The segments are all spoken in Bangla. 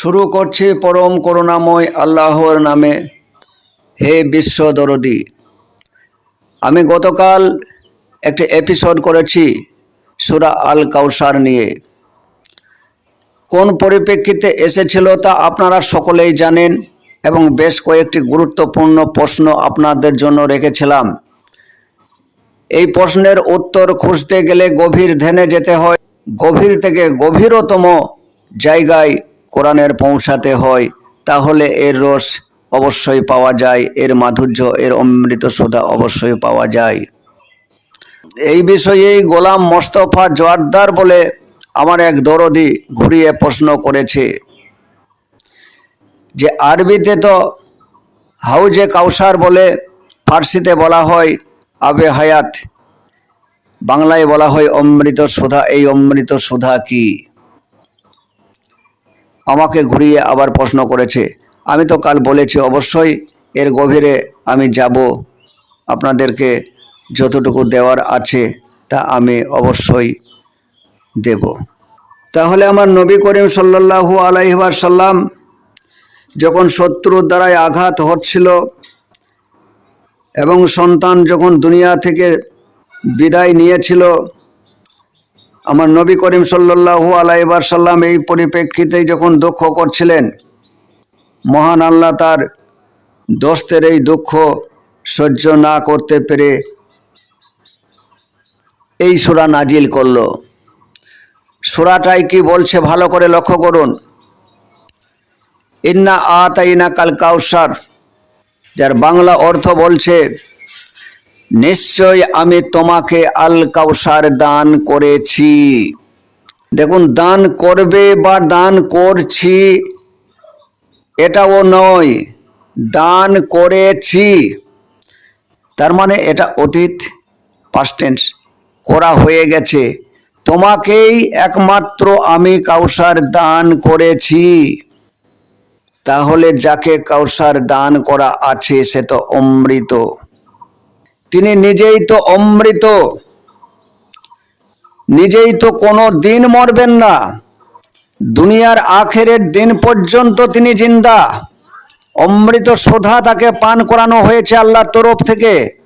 শুরু করছি পরম করুণাময় আল্লাহর নামে। হে বিশ্ব দরদি, আমি গতকাল একটি এপিসোড করেছি সুরা আল কাউসার নিয়ে। কোন পরিপ্রেক্ষিতে এসেছিল তা আপনারা সকলেই জানেন এবং বেশ কয়েকটি গুরুত্বপূর্ণ প্রশ্ন আপনাদের জন্য রেখেছিলাম। এই প্রশ্নের উত্তর খুঁজতে গেলে গভীর ধ্যানে যেতে হয়। গভীর থেকে গভীরতম জায়গায় কোরআনের পৌঁছাতে হয়, তাহলে এর রস অবশ্যই পাওয়া যায়, এর মাধুর্য, এর অমৃত সুধা অবশ্যই পাওয়া যায়। এই বিষয়েই গোলাম মোস্তফা জোয়ারদার বলে আমার এক দরদি ঘুরিয়ে প্রশ্ন করেছে যে, আরবিতে তো হাউজে কাউসার বলে ফার্সিতে বলা হয় আবে হায়াত, বাংলায় বলা হয় অমৃত সুধা, এই অমৃত সুধা কি? আমাকে ঘুরিয়ে আবার প্রশ্ন করেছে। আমি তো কাল বলেছি, অবশ্যই এর গভীরে আমি যাব। আপনাদেরকে যতটুকু দেওয়ার আছে তা আমি অবশ্যই দেব। তাহলে আমার নবী করিম সাল্লাল্লাহু আলাইহার সাল্লাম যখন শত্রুর দ্বারাই আঘাত হচ্ছিল এবং সন্তান যখন দুনিয়া থেকে বিদায় নিয়েছিল আমার নবী করিম সাল্লাল্লাহু আলাইবার সাল্লাম এই পরিপ্রেক্ষিতেই যখন দুঃখ করছিলেন, মহান আল্লাহ তার দোস্তের এই দুঃখ সহ্য না করতে পেরে এই সুরা নাজিল করল। সুরাটাই কি বলছে ভালো করে লক্ষ্য করুন। ইন্না আতাইনা কাল কাউসার, যার বাংলা অর্থ বলছে নিশ্চয় আমি তোমাকে আল কাউসার দান করেছি। দেখুন, দান করবে বা দান করছি, এটাও নয়, দান করেছি। তার মানে এটা অতীত পাস্ট টেন্স করা হয়ে গেছে। তোমাকেই একমাত্র আমি কাউসার দান করেছি। তাহলে যাকে কাউসার দান করা আছে, সে তো অমৃত। তিনি নিজেই তো অমৃত। নিজেই তো কোনো দিন মরবেন না। দুনিয়ার আখেরের দিন পর্যন্ত তিনি জিন্দা। অমৃত সোধা তাকে পান করানো হয়েছে আল্লাহর তরফ থেকে।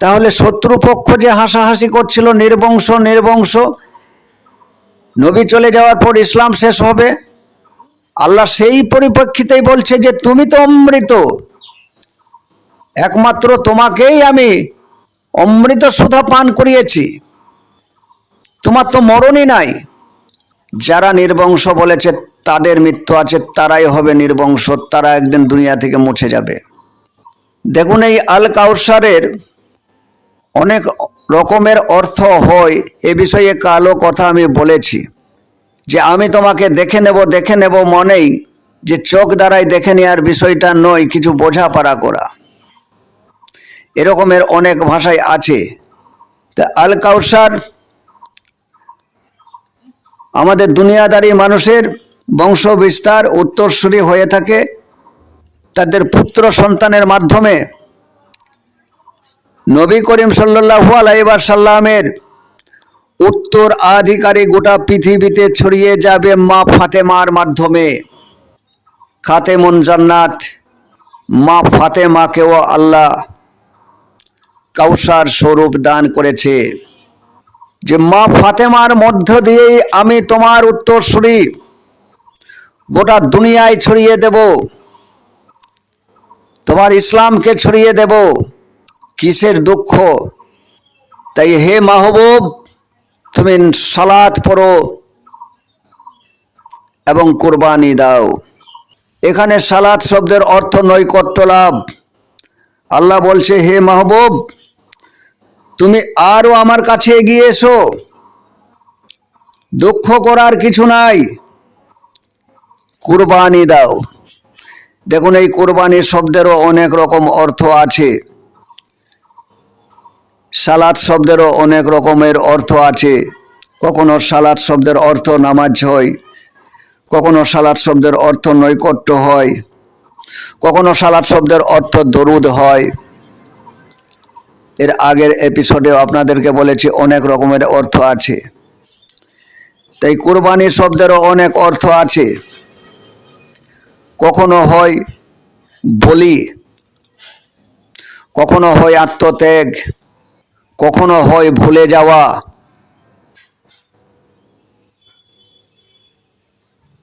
তাহলে শত্রুপক্ষ যে হাসাহাসি করছিল, নির্বংশ নির্বংশ, নবী চলে যাওয়ার পর ইসলাম শেষ হবে। আল্লাহ সেই পরিপ্রেক্ষিতেই বলছে যে, তুমি তো অমৃত। একমাত্র তোমাকেই আমি অমৃত সুধা পান করিয়েছি। তোমার তো মরণই নাই। যারা নির্বংশ বলেছে, তাদের মৃত্যু আছে, তারাই হবে নির্বংশ, তারা একদিন দুনিয়া থেকে মুছে যাবে। দেখুন এই আল কাউসারের অনেক রকমের অর্থ হয়, এ বিষয়ে কালো কথা আমি বলেছি। যে আমি তোমাকে দেখে নেব দেখে নেব মনেই যে চোখ দ্বারাই দেখে নেওয়ার বিষয়টা নয়, কিছু বোঝাপড়া করা। এরকমের অনেক ভাষায় আছে। তা আল কাউসার আমাদের দুনিয়াদারি মানুষের বংশ বিস্তার উত্তরসূরি হয়ে থাকে। তাদের পুত্র সন্তানের মাধ্যমে নবী করিম সাল্লাহু আলাইবার সাল্লামের উত্তর আধিকারী গোটা পৃথিবীতে ছড়িয়ে যাবে মা ফাতেমার মাধ্যমে। খাতেমুন জান্নাত, মা ফাতেমাকেও আল্লাহ কাউসার স্বরূপ দান করেছে। যে মা ফাতেমার মধ্য দিয়েই আমি তোমার উত্তরসূরি গোটা দুনিয়ায় ছড়িয়ে দেব। তোমার ইসলামকে ছড়িয়ে দেব। কিসের দুঃখ? তাই হে মাহবুব, তুমি সালাত পড়ো এবং কোরবানি দাও। এখানে সালাত শব্দের অর্থ নৈকট্য লাভ। আল্লাহ বলছে, হে মাহবুব তুমি আরও আমার কাছে এগিয়ে এসো। দুঃখ করার কিছু নাই। কুরবানি দাও। দেখুন, এই কোরবানি শব্দেরও অনেক রকম অর্থ আছে। সালাদ শব্দেরও অনেক রকমের অর্থ আছে। কখনো সালাদ শব্দের অর্থ নামাজ হয়, কখনো সালাদ শব্দের অর্থ নৈকট্য হয়, কখনো সালাদ শব্দের অর্থ দরুদ হয়। এর আগের এপিসোডেও আপনাদেরকে বলেছি অনেক রকমের অর্থ আছে। তাই কোরবানি শব্দেরও অনেক অর্থ আছে। কখনো হয় বলি, কখনো হয় আত্মত্যাগ, কখনো হয় ভুলে যাওয়া।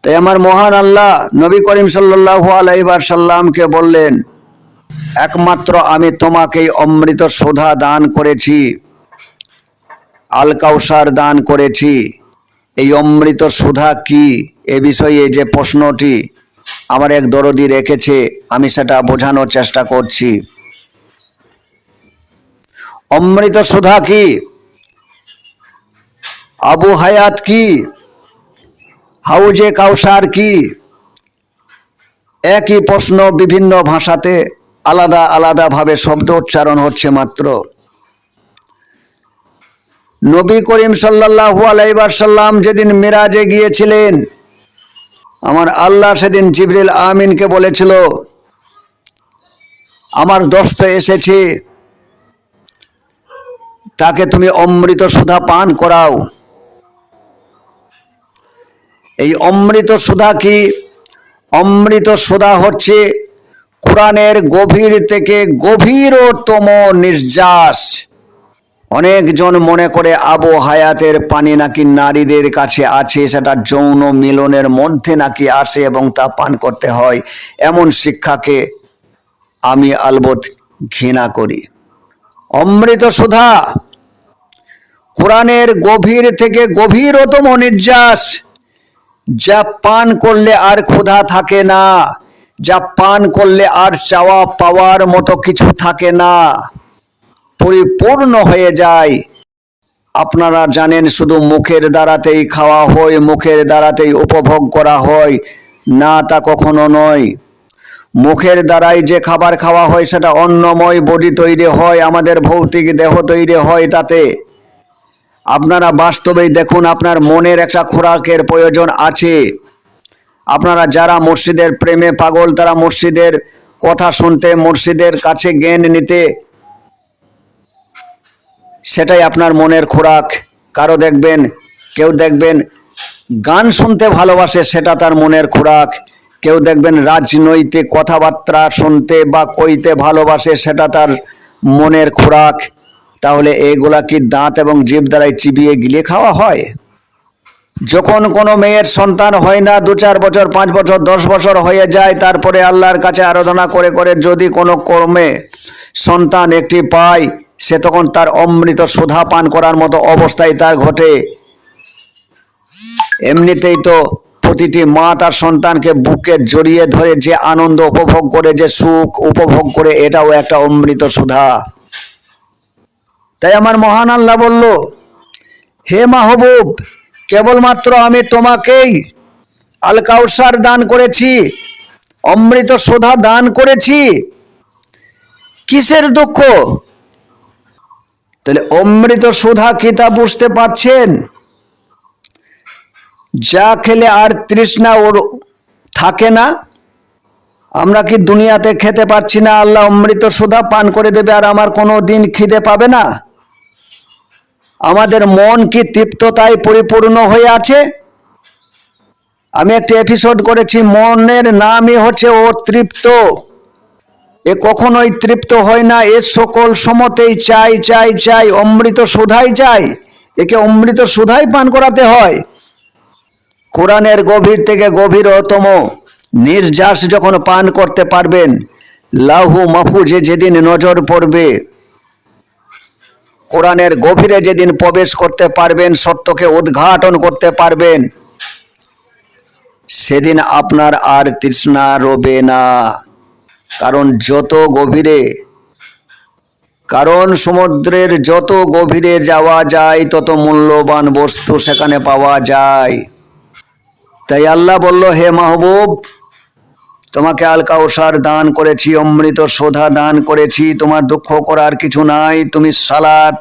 তাই আমার মহান আল্লাহ নবী করিম সাল্লাল্লাহু আলাইহি সাল্লামকে বললেন একমাত্র আমি তোমাকেই অমৃত সোধা দান করেছি আল কাউসার দান করেছি। এই অমৃত সুধা কি? এ বিষয়ে যে প্রশ্নটি আমার এক দরদি রেখেছে, আমি সেটা বোঝানোর চেষ্টা করছি। অমৃত সুধা কি? আবু হায়াত কি? হাউজে কাউসার কি? একই প্রশ্ন বিভিন্ন ভাষাতে আলাদা আলাদাভাবে শব্দ উচ্চারণ হচ্ছে মাত্র। নবী করিম সাল্লাল্লাহু আলাইহি সাল্লাম যেদিন মিরাজে গিয়েছিলেন, আমার আল্লাহ সেদিন জিবরিল আমিনকে বলেছিল, আমার দস্ত এসেছে, তাকে তুমি অমৃত সুধা পান করাও। এই অমৃত সুধা কি? অমৃত সুধা হচ্ছে কোরআনের গভীর থেকে গভীরতম নির্যাস। অনেকজন মনে করে আবু হায়াতের পানি নাকি নারীদের কাছে আছে, সেটা যৌন মিলনের মধ্যে নাকি আসে এবং তা পান করতে হয়। এমন শিক্ষাকে আমি আলবত ঘৃণা করি। অমৃত সুধা, কোরআনের গভীর থেকে গভীরতম নির্যাস, যা পান করলে আর ক্ষুধা থাকে না। যা পান করলে আর চাওয়া পাওয়ার মতো কিছু থাকে না। পরিপূর্ণ হয়ে যায়। আপনারা জানেন শুধু মুখের দ্বারাতেই খাওয়া হয়, মুখের দ্বারাতেই উপভোগ করা হয়। না, তা কখনো নয়। মুখের দ্বারাই যে খাবার খাওয়া হয়, সেটা অন্নময় বডি তৈরি হয়, আমাদের ভৌতিক দেহ তৈরি হয় তাতে। আপনারা বাস্তবেই দেখুন, আপনার মনের একটা খোরাকের প্রয়োজন আছে। আপনারা যারা মসজিদের প্রেমে পাগল, তারা মসজিদের কথা শুনতে, মসজিদের কাছে জ্ঞান নিতে, সেটাই আপনার মনের খোরাক। কারও দেখবেন, কেউ দেখবেন গান শুনতে ভালোবাসে, সেটা তার মনের খোরাক। কেউ দেখবেন রাজনৈতিক কথাবার্তা শুনতে বা কইতে ভালোবাসে, সেটা তার মনের খোরাক। তাহলে এগুলা কি দাঁত এবং জীব দ্বারাই চিবিয়ে গিলে খাওয়া হয়? যখন কোনো মেয়ের সন্তান হয় না, দু চার বছর, পাঁচ বছর, দশ বছর হয়ে যায়, তারপরে আল্লাহর কাছে আরাধনা করে করে যদি কোনো কর্মে সন্তান একটি পায়, সে তখন তার অমৃত সুধা পান করার মতো অবস্থায় তার ঘটে। এমনিতেই তো প্রতিটি মা তার সন্তানকে বুকে জড়িয়ে ধরে যে আনন্দ উপভোগ করে, যে সুখ উপভোগ করে, এটাও একটা অমৃত সুধা। তাই আমার মহান আল্লাহ বলল, হে মাহবুব কেবলমাত্র আমি তোমাকেই আল কাউসার দান করেছি, অমৃত সুধা দান করেছি। কিসের দুঃখ? তাহলে অমৃত সুধা কি তা বুঝতে পারছেন? যা খেলে আর তৃষ্ণা ওর থাকে না। আমরা কি দুনিয়াতে খেতে পাচ্ছি না? আল্লাহ অমৃত সুধা পান করে দেবে আর আমার কোনো দিন খিদে পাবে না? আমাদের মন কি তৃপ্ততায় পরিপূর্ণ হয়ে আছে? আমি একটি এপিসোড করেছি, মনের নামই হচ্ছে ও তৃপ্ত এ কখনোই তৃপ্ত হয় না, এর সকল সমতেই চাই চাই চাই, অমৃত সুধাই চাই। একে অমৃত সুধাই পান করাতে হয়। কোরআনের গভীর থেকে গভীরতম নির্যাস যখন পান করতে পারবেন, লাহু মাহফুজে যেদিন নজর পড়বে কোরআনের গভীরে যেদিন প্রবেশ করতে পারবেন, সত্যকে উদ্ঘাটন করতে পারবেন, সেদিন আপনার আর তৃষ্ণা রবে না। কারণ যত গভীরে, কারণ সমুদ্রের যত গভীরে যাওয়া যায়, তত মূল্যবান বস্তু সেখানে পাওয়া যায়। তাই আল্লাহ বলল, হে মাহবুব তোমাকে আল কাউসার দান করেছি, অমৃত সোধা দান করেছি, তোমার দুঃখ করার কিছু নাই, তুমি সালাত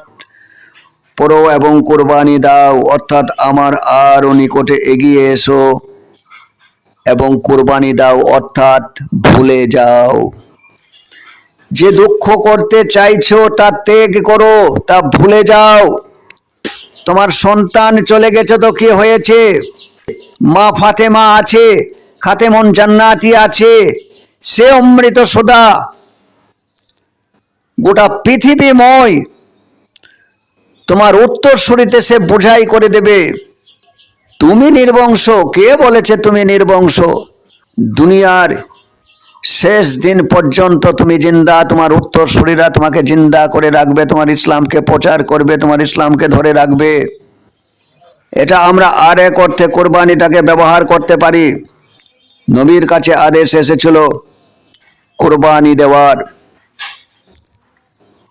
পড়ো এবং কোরবানি দাও, অর্থাৎ আমার আরও নিকটে এগিয়ে এসো এবং কোরবানি দাও, অর্থাৎ ভুলে যাও। যে দুঃখ করতে চাইছো, তা ত্যাগ করো, তা ভুলে যাও। তোমার সন্তান চলে গেছে তো কি হয়েছে? মা ফাতেমা আছে খাতেমন জান্নাতি আছে। সে অমৃত সদা। গোটা পৃথিবীময় তোমার উত্তর সুরিতে সে বোঝাই করে দেবে। তুমি নির্বংশ। কে বলেছে তুমি নির্বংশ? দুনিয়ার শেষ দিন পর্যন্ত তুমি জিন্দা, তোমার উত্তর শরীরা তোমাকে জিন্দা করে রাখবে, তোমার ইসলামকে প্রচার করবে, তোমার ইসলামকে ধরে রাখবে। এটা আমরা আর এক অর্থে কোরবানিটাকে ব্যবহার করতে পারি। নবীর কাছে আদেশ এসেছিল, কোরবানি দেওয়ার।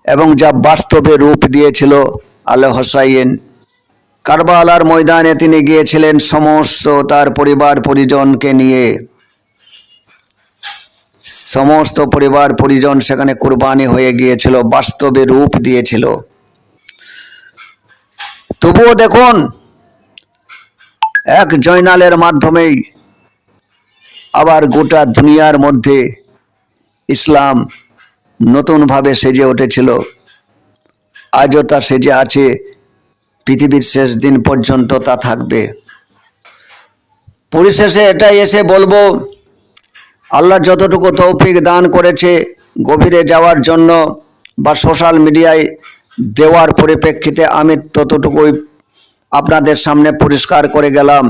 এবং যা বাস্তবে রূপ দিয়েছিল আল হোসাইন। কারবালার ময়দানে তিনি গিয়েছিলেন সমস্ত তার পরিবার পরিজনকে নিয়ে। সমস্ত পরিবার পরিজন সেখানে কুরবানি হয়ে গিয়েছিল, বাস্তবে রূপ দিয়েছিল। তবুও দেখুন, এক জয়নালের মাধ্যমেই আবার গোটা দুনিয়ার মধ্যে ইসলাম নতুনভাবে সেজে উঠেছিল। আজও তা সেজে আছে, পৃথিবীর শেষ দিন পর্যন্ত তা থাকবে। পরিশেষে এটাই এসে বলব, আল্লাহ যতটুকু তৌফিক দান করেছে গভীরে যাওয়ার জন্য বা সোশ্যাল মিডিয়ায় দেওয়ার পরিপ্রেক্ষিতে আমি ততটুকুই আপনাদের সামনে পরিষ্কার করে গেলাম।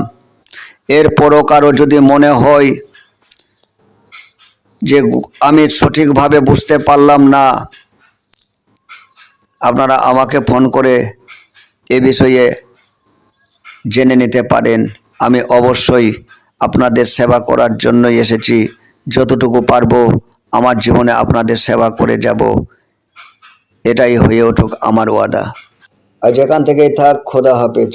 এরপরও কারও যদি মনে হয় যে আমি সঠিকভাবে বুঝতে পারলাম না, আপনারা আমাকে ফোন করে এ বিষয়ে জেনে নিতে পারেন। আমি অবশ্যই আপনাদের সেবা করার জন্যই এসেছি। যতটুকু পারব আমার জীবনে আপনাদের সেবা করে যাব। এটাই হয়ে উঠুক আমার ওয়াদা। আজ এখান থেকেই থাক, খোদা হাফেজ।